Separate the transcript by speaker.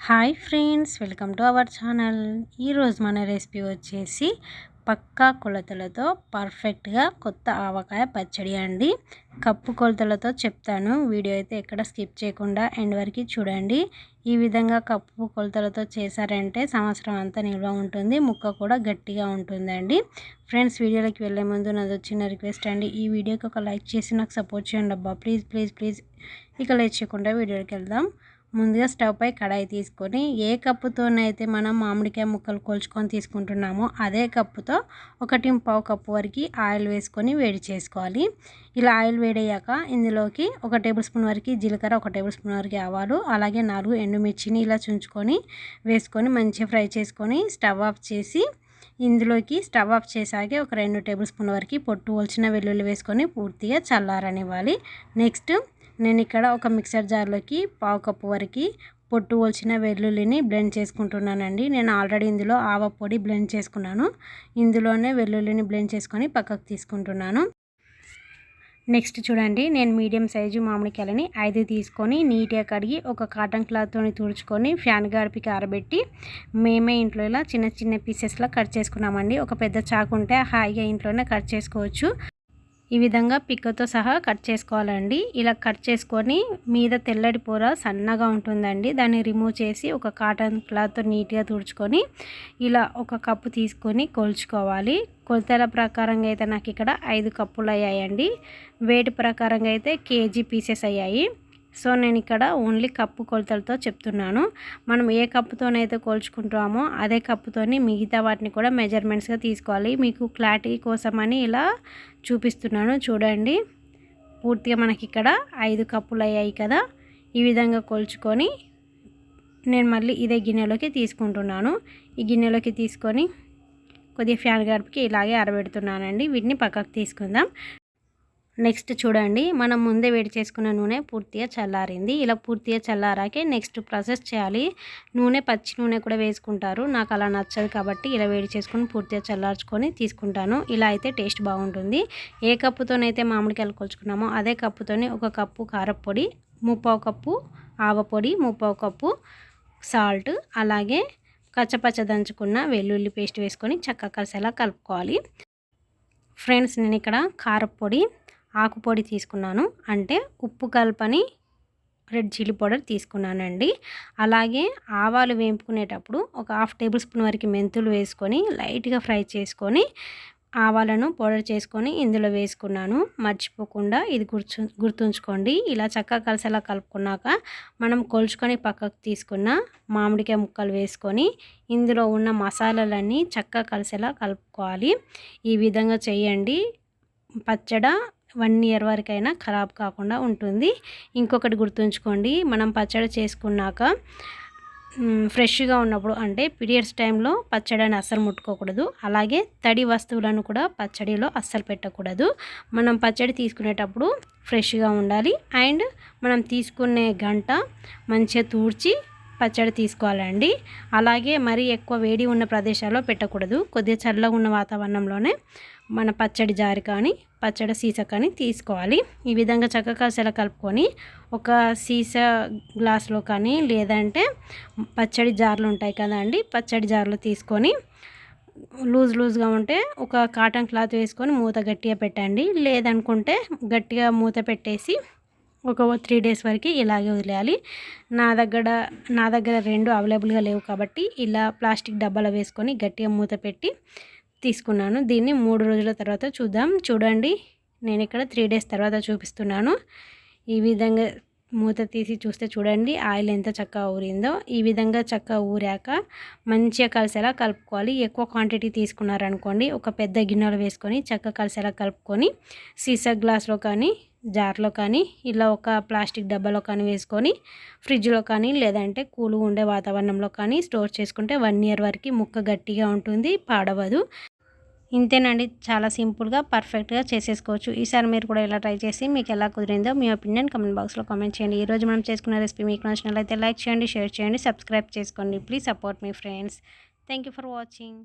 Speaker 1: Hi friends welcome to our channel. ఈరోజు మన recipe వచ్చేసి పక్కా కొలతలతో పర్ఫెక్ట్గా కొత్త ఆవకాయ పచ్చడి అండి. కప్పు కొలతలతో చెప్తాను. వీడియో అయితే ఎక్కడ స్కిప్ చేయకుండా ఎండ్ వరకు చూడండి. ఈ విధంగా కప్పు కొలతలతో చేశారంటే సంవత్సరం అంతా నిల్వ ఉంటుంది ముక్క కూడా గట్టిగా ఉంటుందండి. ఫ్రెండ్స్ వీడియోలోకి వెళ్ళే ముందు నాది చిన్న రిక్వెస్ట్ అండి. ఈ వీడియోకి ఒక లైక్ చేసి నాకు సపోర్ట్ చేయండి అబ్బా. Please please please. ఇక లేట్ వీడియోకి వెళ్దాం. ముందుగా స్టవ్ పై కడాయి తీసుకొని ఏ కప్పుతోనైతే మనం మామిడికాయ ముక్కలు కొలుచుకొని తీసుకుంటున్నామో అదే కప్పుతో ఒకటి పావు కప్పు వరకు ఆయిల్ వేసుకొని వేడి చేసుకోవాలి. ఇలా ఆయిల్ వేడయ్యాక ఇందులోకి ఒక టేబుల్ స్పూన్ వరకు జీలకర్ర ఒక టేబుల్ స్పూన్ వరకు ఆవాలు అలాగే నాలుగు ఎండుమిర్చిని ఇలా చుంచుకొని వేసుకొని మంచిగా ఫ్రై చేసుకొని స్టవ్ ఆఫ్ చేసి ఇందులోకి స్టవ్ ఆఫ్ చేసాకే ఒక రెండు టేబుల్ స్పూన్ వరకు పొట్టు వలిచిన వెల్లుల్లి వేసుకొని పూర్తిగా చల్లారనివ్వాలి. నెక్స్ట్ నేను ఇక్కడ ఒక మిక్సర్ జార్లోకి పావు కప్పు వరకు పొట్టు వలిచిన వెల్లుల్లిని బ్లెండ్ చేసుకుంటున్నానండి. నేను ఆల్రెడీ ఇందులో ఆవ పొడి బ్లెండ్ చేసుకున్నాను. ఇందులోనే వెల్లుల్లిని బ్లెండ్ చేసుకొని పక్కకు తీసుకుంటున్నాను. నెక్స్ట్ చూడండి నేను మీడియం సైజు మామిడికాయలని ఐదు తీసుకొని నీట్గా కడిగి ఒక కాటన్ క్లాత్తో తుడుచుకొని ఫ్యాన్ గడిపికి ఆరబెట్టి మేమే ఇంట్లో ఇలా చిన్న చిన్న పీసెస్లో కట్ చేసుకున్నామండి. ఒక పెద్ద చాకు ఉంటే హాయిగా ఇంట్లోనే కట్ చేసుకోవచ్చు. ఈ విధంగా పిక్కతో సహా కట్ చేసుకోవాలండి. ఇలా కట్ చేసుకొని మీద తెల్లటి పూర సన్నగా ఉంటుందండి. దాన్ని రిమూవ్ చేసి ఒక కాటన్ క్లాత్తో నీట్గా తుడుచుకొని ఇలా ఒక కప్పు తీసుకొని కొలుచుకోవాలి. కొలతల ప్రకారంగా అయితే నాకు ఇక్కడ ఐదు కప్పులు అయ్యాయండి. వెయిట్ ప్రకారంగా అయితే కేజీ పీసెస్ అయ్యాయి. సో నేను ఇక్కడ ఓన్లీ కప్పు కొలతలతో చెప్తున్నాను. మనం ఏ కప్పుతోనైతే కోల్చుకుంటామో అదే కప్పుతోని మిగతా వాటిని కూడా మెజర్మెంట్స్గా తీసుకోవాలి. మీకు క్లారిటీ కోసమని ఇలా చూపిస్తున్నాను. చూడండి. పూర్తిగా మనకి ఇక్కడ ఐదు కప్పులు అయ్యాయి కదా. ఈ విధంగా కొలుచుకొని నేను మళ్ళీ ఇదే గిన్నెలోకి తీసుకుంటున్నాను. ఈ గిన్నెలోకి తీసుకొని కొద్దిగా ఫ్యాన్ గడిపికి ఇలాగే అరబెడుతున్నానండి. వీటిని పక్కకు తీసుకుందాం. నెక్స్ట్ చూడండి మనం ముందే వేడి చేసుకున్న నూనె పూర్తిగా చల్లారింది. ఇలా పూర్తిగా చల్లారాకే నెక్స్ట్ ప్రాసెస్ చేయాలి. నూనె పచ్చి నూనె కూడా వేసుకుంటారు. నాకు అలా నచ్చదు కాబట్టి ఇలా వేడి చేసుకొని పూర్తిగా చల్లార్చుకొని తీసుకుంటాను. ఇలా అయితే టేస్ట్ బాగుంటుంది. ఏ కప్పుతోనైతే మామిడికాయలు కొలుచుకున్నామో అదే కప్పుతోనే ఒక కప్పు కారపొడి ముప్పావు కప్పు ఆవపొడి ముప్పావు కప్పు సాల్ట్ అలాగే కచ్చపచ్చ దంచుకున్న వెల్లుల్లి పేస్ట్ వేసుకొని చక్కగా కలిసేలా కలుపుకోవాలి. ఫ్రెండ్స్ నేను ఇక్కడ కారపొడి ఆకుపొడి తీసుకున్నాను. అంటే ఉప్పు కలపని రెడ్ చిల్లీ పౌడర్ తీసుకున్నానండి. అలాగే ఆవాలు వేపుకునేటప్పుడు ఒక హాఫ్ టేబుల్ స్పూన్ వరకు మెంతులు వేసుకొని లైట్గా ఫ్రై చేసుకొని ఆవాలను పౌడర్ చేసుకొని ఇందులో వేసుకున్నాను. మర్చిపోకుండా ఇది గుర్తు గుర్తుంచుకోండి. ఇలా చక్కగా కలిసేలా కలుపుకున్నాక మనం కొలుచుకొని పక్కకు తీసుకున్న మామిడికాయ ముక్కలు వేసుకొని ఇందులో ఉన్న మసాలాలన్నీ చక్కగా కలిసేలా కలుపుకోవాలి. ఈ విధంగా చేయండి. పచ్చడ వన్ ఇయర్ వరకైనా ఖరాబ్ కాకుండా ఉంటుంది. ఇంకొకటి గుర్తుంచుకోండి మనం పచ్చడి చేసుకున్నాక ఫ్రెష్గా ఉన్నప్పుడు అంటే పీరియడ్స్ టైంలో పచ్చడిని అస్సలు ముట్టుకోకూడదు. అలాగే తడి వస్తువులను కూడా పచ్చడిలో అస్సలు పెట్టకూడదు. మనం పచ్చడి తీసుకునేటప్పుడు ఫ్రెష్గా ఉండాలి. అండ్ మనం తీసుకునే గంట మంచిగా తూడ్చి పచ్చడి తీసుకోవాలండి. అలాగే మరీ ఎక్కువ వేడి ఉన్న ప్రదేశాల్లో పెట్టకూడదు. కొద్దిగా చల్లగా ఉన్న వాతావరణంలోనే మన పచ్చడి జారి కానీ పచ్చడి సీసా కానీ తీసుకోవాలి. ఈ విధంగా చక్కగా సెల కలుపుకొని ఒక సీసా గ్లాస్లో కానీ లేదంటే పచ్చడి జార్లు ఉంటాయి కదా అండి పచ్చడి జార్లు తీసుకొని లూజ్ లూజ్గా ఉంటే ఒక కాటన్ క్లాత్ వేసుకొని మూత గట్టిగా పెట్టండి. లేదనుకుంటే గట్టిగా మూత పెట్టేసి ఒక త్రీ డేస్ వరకు ఇలాగే వదిలేయాలి. నా దగ్గర నా దగ్గర రెండు అవైలబుల్గా లేవు కాబట్టి ఇలా ప్లాస్టిక్ డబ్బాలో వేసుకొని గట్టిగా మూత పెట్టి తీసుకున్నాను. దీన్ని మూడు రోజుల తర్వాత చూద్దాం. చూడండి నేను ఇక్కడ త్రీ డేస్ తర్వాత చూపిస్తున్నాను. ఈ విధంగా మూత తీసి చూస్తే చూడండి ఆయిల్ ఎంత చక్కగా ఊరిందో. ఈ విధంగా చక్కగా ఊరాక మంచిగా కలిసేలా కలుపుకోవాలి. ఎక్కువ క్వాంటిటీ తీసుకున్నారనుకోండి ఒక పెద్ద గిన్నెలో వేసుకొని చక్కగా కలిసేలా కలుపుకొని సీసా గ్లాస్లో కానీ జార్లో కానీ ఇలా ఒక ప్లాస్టిక్ డబ్బాలో కానీ వేసుకొని ఫ్రిడ్జ్లో కానీ లేదంటే కూలు ఉండే వాతావరణంలో కానీ స్టోర్ చేసుకుంటే వన్ ఇయర్ వరకు ముక్క గట్టిగా ఉంటుంది పాడవదు. ఇంతేనండి. చాలా సింపుల్గా పర్ఫెక్ట్గా చేసేసుకోవచ్చు. ఈసారి మీరు కూడా ఇలా ట్రై చేసి మీకు ఎలా కుదిరిందో మీ ఒపీనియన్ కమెంట్ బాక్స్లో కామెంట్ చేయండి. ఈరోజు మనం చేసుకున్న రెసిపీ మీకు నచ్చినట్లయితే లైక్ చేయండి షేర్ చేయండి సబ్స్క్రైబ్ చేసుకోండి. ప్లీజ్ సపోర్ట్ మీ ఫ్రెండ్స్. Thank for watching.